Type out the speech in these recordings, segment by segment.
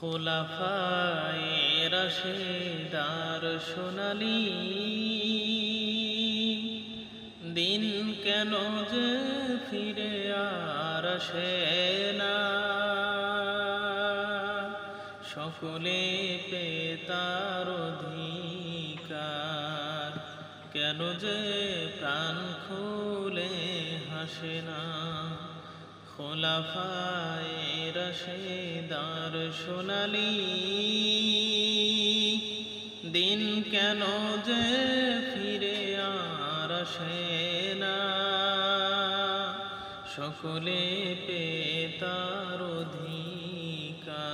খোলাফায়ে রাশেদার সোনালি, দিন কেন যে ফিরে আর না। সকলে পেতার অধিকার, কেন যে প্রাণ খুলে হাসে না। খোলাফায়ে রশেদার সোনালি, দিন কেন যে ফিরে আর না? সকলে পেতার অধিকার,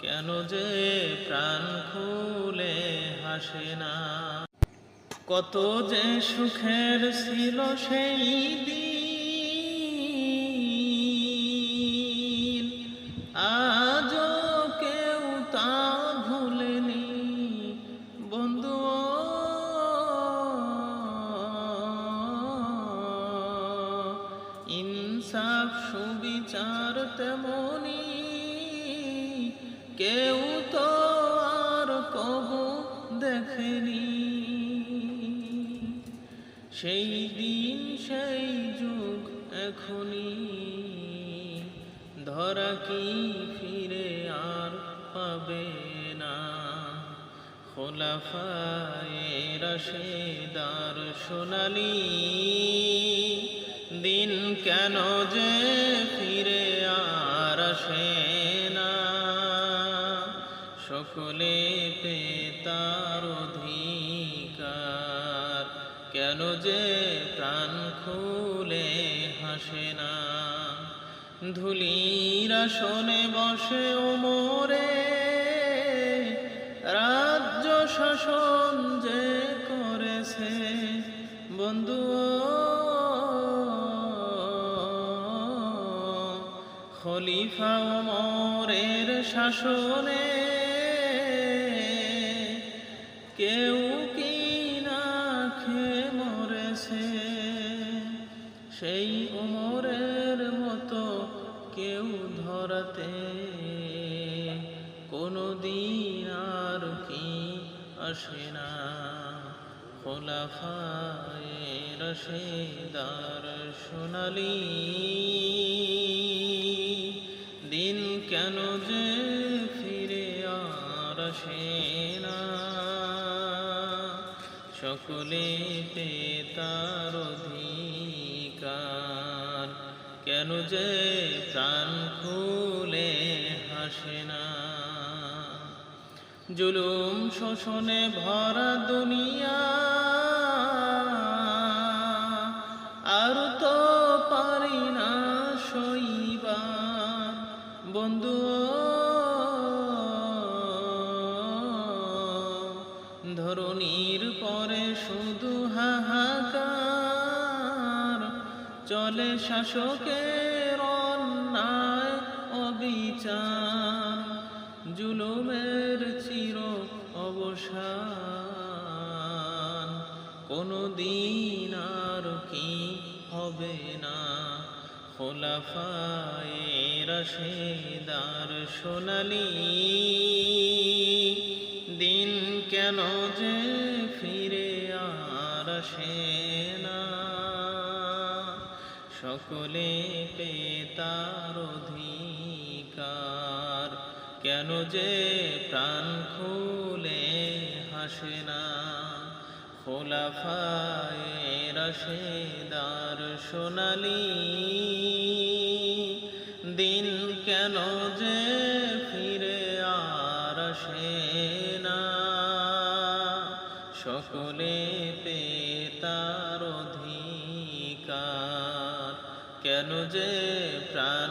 কেন যে প্রাণ খুলে হাসে না? কত যে সুখের ছিল সেই দিন কেউ তা ভুলেনি। বন্ধু ইনসাফ সুবিচার তেমনি। কেউ তো আর কবু দেখেনি। সেই দিন, সেই যুগ এখনই। ধরা কি ফিরে আর পাবে না? খোলাফায়ে রশেদার সোনালি, দিন কেন যে ফিরে আর আসে না? সকলে পেতার অধিকার, কেন যে প্রাণ খুলে হাসে না? ধুলির আসনে বসে ওমরে। রাজ্য শাসন যে করেছে, বন্ধু খলিফা ওমরের শাসনে। কেউ কি না খেয়ে মরেছে, সেই মতো কেউ ধরাতে কোনো দিন আর কি আসে না। খোলাফায়ে রশেদার সোনালি, দিন কেন যে ফিরে আর আসে না। সকলে পেতার অধিকার। কেন যে প্রাণ খুলে হাসে না? জুলুম শোষণে ভরা দুনিয়া, আর তো পারি না বন্ধু। ধরনীর পরে শুধু চলে শাসকের অন্যায় অবিচার। জুলুমের চির অবসান। কোনো দিন আর কি হবে না। খোলাফায়ে রশেদার সোনালি, দিন কেন যে ফিরে আর আসে না। সকলে পেতার অধিকার। কেন যে প্রাণ খুলে হাসে না। খোলাফায়ে রশেদার সোনালি। দিন কেন যে ফিরে আর আসে না। সকলে পেতার কেন যে প্রাণ